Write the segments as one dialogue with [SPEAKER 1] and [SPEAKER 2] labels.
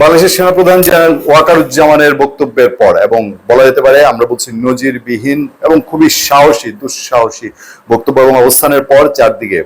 [SPEAKER 1] বাংলাদেশের সেনাপ্রধান জেনারেল ওয়াকারুজ্জামানের বক্তব্যের পর, এবং বলা যেতে পারে, আমরা বলছি নজিরবিহীন এবং খুবই সাহসী, দুঃসাহসী বক্তব্য এবং অবস্থানের পর চারদিকে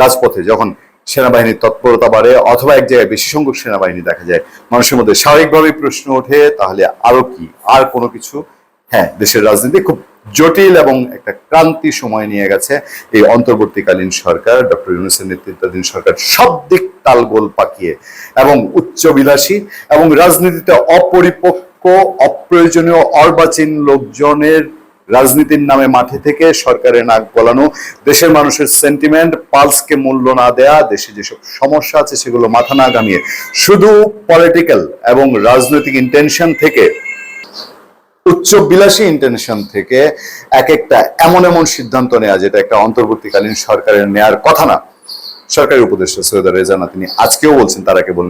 [SPEAKER 1] রাজপথে যখন সেনাবাহিনীর তৎপরতা বাড়ে অথবা এক জায়গায় বেশি সংখ্যক সেনাবাহিনী দেখা যায়, মানুষের মধ্যে স্বাভাবিকভাবেই প্রশ্ন ওঠে, তাহলে আরও কি? আর কোনো কিছু? হ্যাঁ দেশের রাজনীতি খুব জটিল এবং একটা ক্রান্তি সময় নিয়ে গেছে। এই অন্তর্বর্তীকালীন সরকার, ডক্টর ইউনুসের নেতৃত্বাধীন সরকার সব দিক তালগোল পাকিয়ে এবং উচ্চবিলাসী এবং রাজনীতিতে অপরিপক্ক, অপ্রয়োজনীয়, অর্বাচীন লোকজনের রাজনীতির নামে মাঠে থেকে সরকারের নাক গলানো, দেশের মানুষের সেন্টিমেন্ট পালসকে মূল্য না দেয়া, দেশে যেসব সমস্যা আছে সেগুলো মাথা না গামিয়ে শুধু পলিটিক্যাল এবং রাজনৈতিক ইন্টেনশন থেকে উচ্চ বিলাসী ইন্টেনশন থেকে এক একটা এমন এমন সিদ্ধান্ত নেওয়া যেটা একটা অন্তর্বর্তীকালীন সরকারের নেয়ার কথা না। সরকারি উপদেষ্টা সৈয়দ রেজানা তিনি আজকেও বলছেন তারা কেবল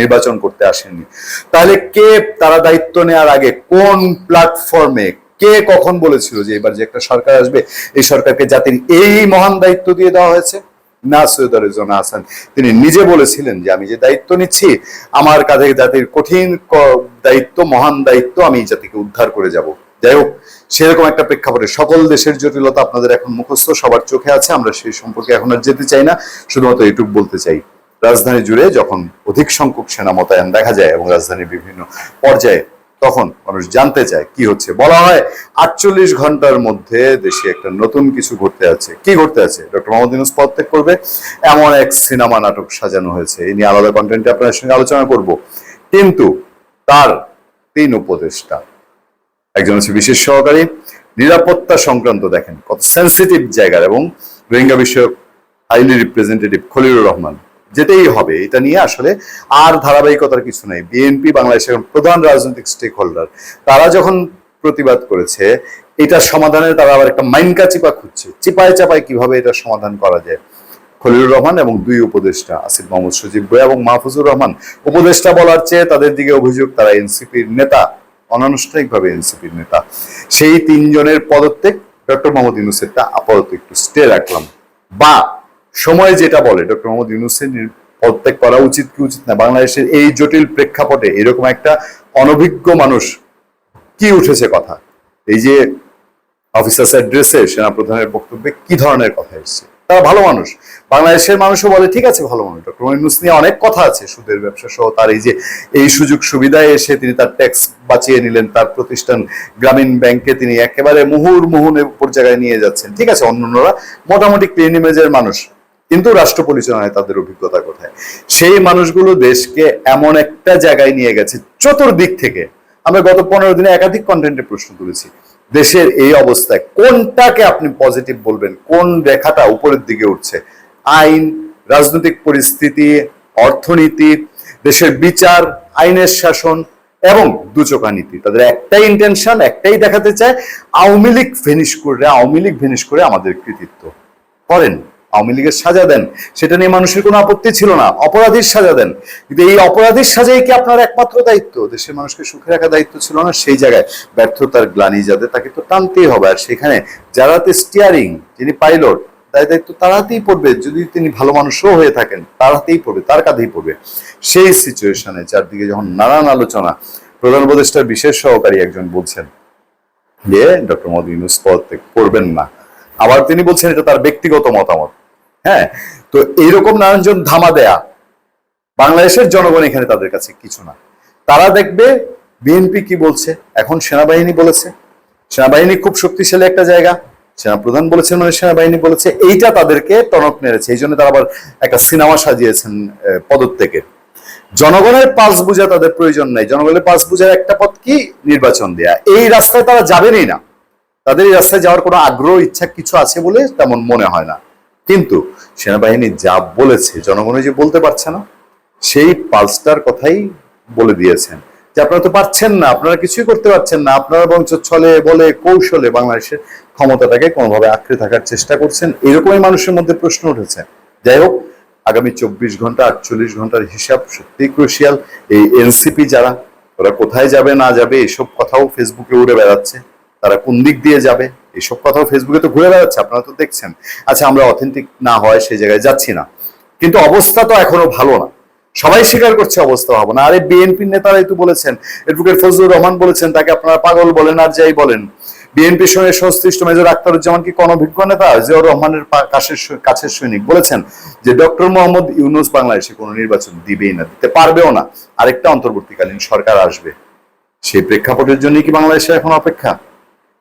[SPEAKER 1] নির্বাচন করতে আসেননি। তাহলে কে তারা দায়িত্ব নেওয়ার আগে কোন প্ল্যাটফর্মে কে কখন বলেছিল যে এবার যে একটা সরকার আসবে, এই সরকারকে জাতির এই মহান দায়িত্ব দিয়ে দেওয়া হয়েছে? না সৈয়দ রেজানা হাসান তিনি নিজে বলেছিলেন যে, আমি যে দায়িত্ব নিচ্ছি, আমার কাঁধে জাতির কঠিন দায়িত্ব, মহান দায়িত্ব, আমি জাতিকে উদ্ধার করে যাব। যাই হোক, সেরকম একটা প্রেক্ষাপটে সকল দেশের জটিলতা আপনাদের এখন মুখস্থ, সবার চোখে আছে, আমরা সেই সম্পর্কে এখন আর যেতে চাই না, শুধুমাত্র এটুক বলতে চাই। রাজধানী জুড়ে যখন অধিক সংখ্যক সেনা মোতায়েন দেখা যায় এবং রাজধানীর বিভিন্ন পর্যায়ে তখন মানুষ জানতে চায় কি হচ্ছে। বলা হয় আটচল্লিশ ঘণ্টার মধ্যে দেশে একটা নতুন কিছু ঘটতে আছে। কি ঘটতে আছে? ডক্টর মোহাম্মদ ইউনুস পদত্যাগ করবে। এমন এক সিনেমা নাটক সাজানো হয়েছে। এই নিয়ে আলাদা কন্টেন্টে আপনার সঙ্গে আলোচনা করব। কিন্তু তার তিন উপদেষ্টা। একজন হচ্ছে বিশেষ সহকারী। নিরাপত্তা সংক্রান্ত দেখেন কত সেন্সিটিভ জায়গার এবং রোহিঙ্গা বিষয়ক হাইলি রিপ্রেজেন্টেটিভ খলিলুর রহমান। যেতেই হবে, এটা নিয়ে আসলে আর ধারাবাহিকতার কিছু নাই। বিএনপি বাংলাদেশের প্রধান রাজনৈতিক স্টেক হোল্ডার তারা যখন প্রতিবাদ করেছে, এটার সমাধানে তারা আবার একটা মাইনকা চিপা খুঁজছে। চিপায় চাপায় কীভাবে এটা সমাধান করা যায়? খলিলুর রহমান এবং দুই উপদেষ্টা, আসিফ মোহাম্মদ সজীব বই এবং মাহফুজুর রহমান। উপদেষ্টা বলার চেয়ে তাদের দিকে অভিযোগ, তারা এনসিপির নেতা, অনানুষ্ঠানিকভাবে এনসিপির নেতা। সেই তিনজনের পদত্যাগ, ডক্টর মোহাম্মদ ইউনুসেরটা আপাতত একটু স্টে রাখলাম। বা সময় যেটা বলে, ডক্টর মোহাম্মদ ইউনুসের পদত্যাগ করা উচিত কি উচিত না? বাংলাদেশের এই জটিল প্রেক্ষাপটে এরকম একটা অনভিজ্ঞ মানুষ কি উঠেছে কথা? এই যে অফিসার্স অ্যাড্রেসে সেনাপ্রধানের বক্তব্যে কি ধরনের কথা এসেছে? তারা ভালো মানুষ। বাংলাদেশের মানুষও বলে, ঠিক আছে, ভালো মানুষ। ডক্টর ইউনুস নিয়ে অনেক কথা আছে, সুদের ব্যবসা সহ, তার এই যে, এই সুযোগ সুবিধায় এসে তিনি তার ট্যাক্স বাঁচিয়ে নিলেন, তার প্রতিষ্ঠান গ্রামীণ ব্যাংকে তিনি একেবারে মুহুর মুহুন উপর জায়গায় নিয়ে যাচ্ছেন। ঠিক আছে, অন্যান্যরা মোটামুটি ক্লিন ইমেজের মানুষ। কিন্তু রাষ্ট্র পরিচালনায় তাদের অভিজ্ঞতা কোথায়? সেই মানুষগুলো দেশকে এমন একটা জায়গায় নিয়ে গেছে, চতুর্দিক থেকে। আমরা গত পনেরো দিনে একাধিক কন্টেন্টে প্রশ্ন তুলেছি। দেশের এই অবস্থায় কোনটাকে আপনি পজিটিভ বলবেন? কোন রেখাটা উপরের দিকে উঠছে? আইন, রাজনৈতিক পরিস্থিতি, অর্থনীতি, দেশের বিচার, আইনের শাসন এবং দুচোখা নীতি। তাদের একটাই ইন্টেনশন একটাই দেখাতে চায়, আওয়ামী লীগ ভেনিশ করে, আওয়ামী লীগ ভেনিশ করে আমাদের কৃতিত্ব। করেন। আওয়ামী লীগের সাজা দেন, সেটা নিয়ে মানুষের কোনো আপত্তি ছিল না, অপরাধীর সাজা দেন। কিন্তু এই অপরাধীর সাজাই কি আপনার একমাত্র দায়িত্ব? দেশের মানুষকে সুখে রাখা দায়িত্ব ছিল না, সেই জায়গায় ব্যর্থতার গ্লানি যাদের, তাকে তো টানতেই হবে। আর সেখানে যারা স্টিয়ারিং যিনি পাইলট তাই দায়িত্ব তার হাতেই পড়বে। যদি তিনি ভালো মানুষও হয়ে থাকেন, তার হাতেই পড়বে, তার কাঁধেই পড়বে। সেই সিচুয়েশনে চারদিকে যখন নানান আলোচনা, প্রধান উপদেষ্টার বিশেষ সহকারী একজন বলছেন যে, ডক্টর মোদী ইউনুস পদত্যাগ করবেন না। আবার তিনি বলছেন, এটা তার ব্যক্তিগত মতামত। হ্যাঁ তো এইরকম নানানজন ধামা দেয়া বাংলাদেশের জনগণ এখানে তাদের কাছে কিছু না। তারা দেখবে বিএনপি কি বলছে, এখন সেনাবাহিনী বলেছে, সেনাবাহিনী খুব শক্তিশালী একটা জায়গা, সেনাপ্রধান বলেছেন মানে সেনাবাহিনী বলেছে, এইটা তাদেরকে টনক মেরেছে, এই জন্য তারা আবার একটা সিনেমা সাজিয়েছেন পদত্যাগের জনগণের পাস বোঝা তাদের প্রয়োজন নাই, জনগণের পাস বোঝার একটা পথ কি? নির্বাচন দেয়া। এই রাস্তায় তারা যাবেনই না। তাদের এই রাস্তায় যাওয়ার কোনো আগ্রহ, ইচ্ছা কিছু আছে বলে তেমন মনে হয় না। কিন্তু সেনাবাহিনী যা বলেছে জনগণ যে বলতে পারছে না, সেই পালসটার কথাই বলে দিয়েছেন। যে আপনারা তো পারছেন না, আপনারা কিছুই করতে পারছেন না, আপনারা বরঞ্চ ছলে বলে কৌশলে বাংলাদেশের ক্ষমতাটাকে কোনোভাবে আঁকড়ে থাকার চেষ্টা করছেন, এরকমই মানুষের মধ্যে প্রশ্ন উঠেছে। যাই হোক, আগামী চব্বিশ ঘণ্টা, আটচল্লিশ ঘণ্টার হিসাব সত্যি ক্রুশিয়াল এই এনসিপি যারা, ওরা কোথায় যাবে, না যাবে, এসব কথাও ফেসবুকে উড়ে বেড়াচ্ছে। তারা কোন দিক দিয়ে যাবে? এসব কথাও ফেসবুকে তো ঘুরে বেড়াচ্ছে, আপনারা তো দেখছেন। আচ্ছা আমরা অথেন্টিক না হয় সেই জায়গায় যাচ্ছি না। কিন্তু অবস্থা তো এখনও ভালো না। সবাই স্বীকার করছে অবস্থা হবে না। আরে বিএনপির নেতারাই তো বলেছেন অ্যাডভোকেট ফজলুর রহমান বলেছেন, তাকে আপনারা পাগল বলেন, আর যাই বলেন। বিএনপির সঙ্গে সংশ্লিষ্ট মেজর আখতারুজ্জামান কি কোন অভিজ্ঞ নেতা? জিয়াউর রহমানের কাছের কাছের সৈনিক বলেছেন যে ডক্টর মোহাম্মদ ইউনুস বাংলাদেশে কোনো নির্বাচন দিবেই না, দিতে পারবেও না। আরেকটা অন্তর্বর্তীকালীন সরকার আসবে। সেই প্রেক্ষাপটের জন্য কি বাংলাদেশে এখন অপেক্ষা?